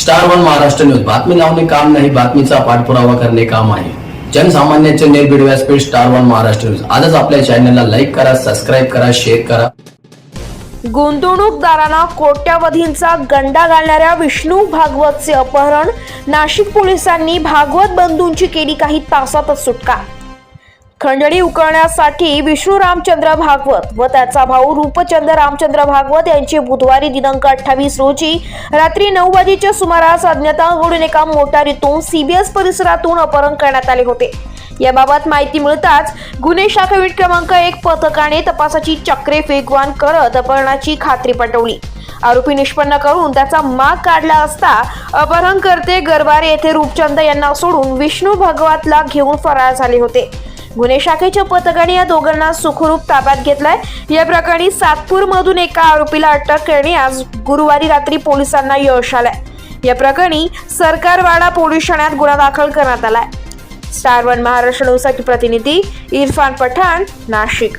Star one Maharashtra news. बातमी लावणे काम नाही बातमीचा पाठपुरावा करणे काम आहे. जनसामान्यांचे निर्भीड व्यासपीठ स्टार वन महाराष्ट्र न्यूज. आजच आपल्या चॅनलला लाईक करा सबस्क्राईब करा शेअर करा. गुंतवणूकदारांना कोट्यावधींचा गंडा घालणाऱ्या विष्णू भागवतचे अपहरण नाशिक पोलिसांनी भागवत बंधूंची केली काही तासातच सुटका. खंडणी उकळण्यासाठी विष्णू रामचंद्र भागवत व त्याचा भाऊ रूपचंद्र रामचंद्र भागवत यांचे बुधवारी दिनांक अठ्ठावीस रोजी रात्री नऊ वाजेच्या सुमारास अज्ञाताकडून एका मोटारीतून सीबीएस परिसरातून अपहरण करण्यात आले होते. याबाबत माहिती मिळताच गुन्हे शाखा क्रमांक एक पथकाने तपासाची चक्रे वेगवान करत अपहरणाची खात्री पटवली. आरोपी निष्पन्न करून त्याचा माग काढला असता अपहरणकर्ते गरबारे येथे रूपचंद यांना सोडून विष्णू भगवतला घेऊन फरार झाले होते. गुन्हे शाखेच्या पथकाने या दोघांना सुखरूप ताब्यात घेतलाय. या प्रकरणी सातपूर मधून एका आरोपीला अटक करणे आज गुरुवारी रात्री पोलिसांना यश आलंय. या प्रकरणी सरकारवाडा पोलीस ठाण्यात गुन्हा दाखल करण्यात आलाय. स्टार वन महाराष्ट्र न्यूजसाठी प्रतिनिधी इरफान पठाण नाशिक.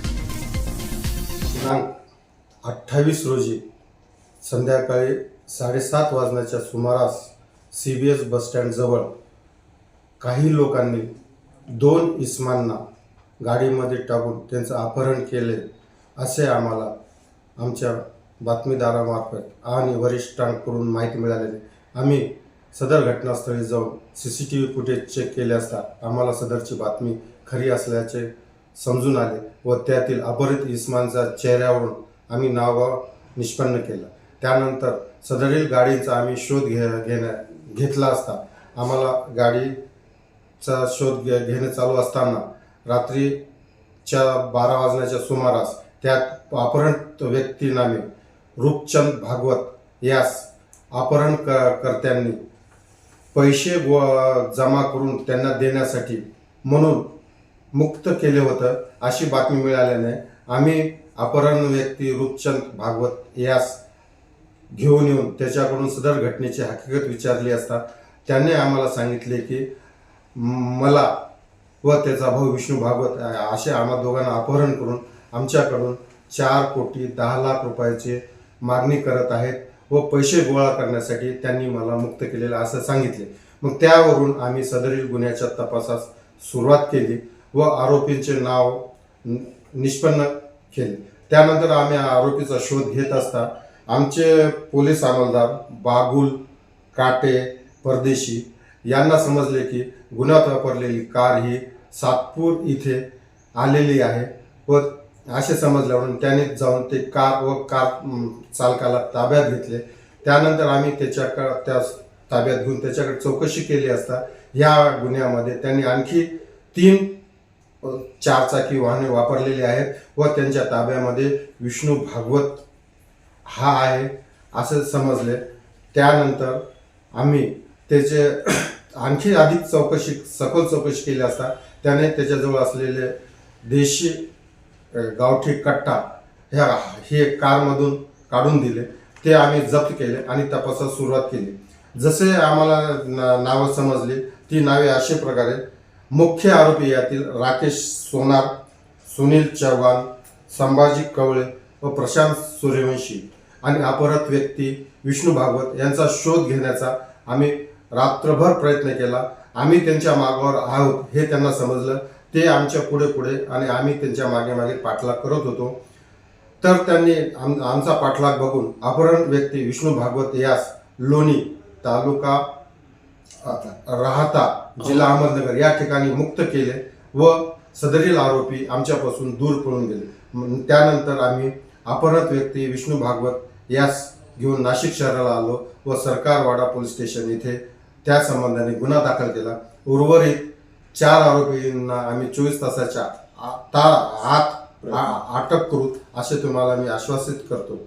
अठ्ठावीस रोजी संध्याकाळी साडेसात वाजण्याच्या सुमारास सी बी एस बसस्टँडजवळ काही लोकांनी दोन इस्मांना गाडीमध्ये टाकून त्यांचं अपहरण केले असे आम्हाला आमच्या बातमीदारामार्फत आणि वरिष्ठांकडून माहिती मिळालेली आम्ही सदर घटनास्थळी जाऊन C C T V footage check केले असता आम्हाला सदरची बातमी खरी असल्याचे समजून आले व त्यातील अपहरित इस्मानचा चेहऱ्यावरून आम्ही नावगाव निष्पन्न केलं. त्यानंतर सदरील गाडीचा आम्ही शोध घे घेण्या घेतला असता आम्हाला गाडी चा शोध घे घेणे चालू असताना रात्रीच्या बारा वाजण्याच्या सुमारास त्यात अपहरण व्यक्ती नामे रूपचंद भागवत यास अपहरण क कर्त्यांनी पैसे गो जमा करून त्यांना देण्यासाठी म्हणून मुक्त केले होतं अशी बातमी मिळाल्याने आम्ही अपहरण व्यक्ती रूपचंद भागवत यास घेऊन येऊन त्याच्याकडून सदर घटनेची हकीकत विचारली असता त्याने आम्हाला सांगितले की मला व त्याचा भाऊ विष्णू भागवत असे आम्हा दोघांना अपहरण करून आमच्याकडून चार कोटी दहा लाख रुपयाचे मागणी करत आहेत व पैसे गोळा करण्यासाठी त्यांनी मला मुक्त केलेलं असं सांगितले. मग त्यावरून आम्ही सदरील गुन्ह्याच्या तपासास सुरुवात केली व आरोपींचे नाव निष्पन्न केले. त्यानंतर आम्ही आरोपीचा शोध घेत असता आमचे पोलीस अंमलदार बागुल काटे परदेशी यांना समजले की गुन्ह्यात वापरलेली कार ही सातपूर इथे आलेली आहे. व असे समजल्यावरून त्याने जाऊन ते कार व कार चालकाला ताब्यात घेतले. त्यानंतर आम्ही त्याच्याकडे त्या ताब्यात घेऊन त्याच्याकडे चौकशी केली असता या गुन्ह्यामध्ये त्यांनी आणखी तीन चारचाकी वाहने वापरलेली आहेत व त्यांच्या ताब्यामध्ये विष्णू भागवत हा आहे असं समजले. त्यानंतर आम्ही त्याचे आणखी अधिक चौकशी सखोल चौकशी केली असता त्याने त्याच्याजवळ असलेले देशी गावठी कट्टा ह्या हे कारमधून काढून दिले. ते आम्ही जप्त केले आणि तपासास सुरुवात केली. जसे आम्हाला नावं समजली ती नावे अशा प्रकारे. मुख्य आरोपी यातील राकेश सोनार सुनील चव्हाण संभाजी कवळे व प्रशांत सूर्यवंशी आणि अपहृत व्यक्ती विष्णू भागवत यांचा शोध घेण्याचा आम्ही रात्रभर प्रयत्न केला. आम्ही त्यांच्या मागावर आहोत हे त्यांना समजलं. ते आमच्या पुढे पुढे आणि आम्ही त्यांच्या मागे मागे पाठलाग करत होतो. तर त्यांनी आम आमचा पाठलाग बघून अपहरण व्यक्ती विष्णू भागवत यास लोणी तालुका राहता जिल्हा अहमदनगर या ठिकाणी मुक्त केले व सदरील आरोपी आमच्यापासून दूर पळून गेले. त्यानंतर आम्ही अपहरत व्यक्ती विष्णू भागवत यास घेऊन नाशिक शहराला आलो व सरकारवाडा पोलीस स्टेशन येथे त्या संबंधाने गुन्हा दाखल केला. उर्वरित चार आरोपींना आम्ही चोवीस तासाच्या ता आत अटक करू असे तुम्हाला मी आश्वासित करतो.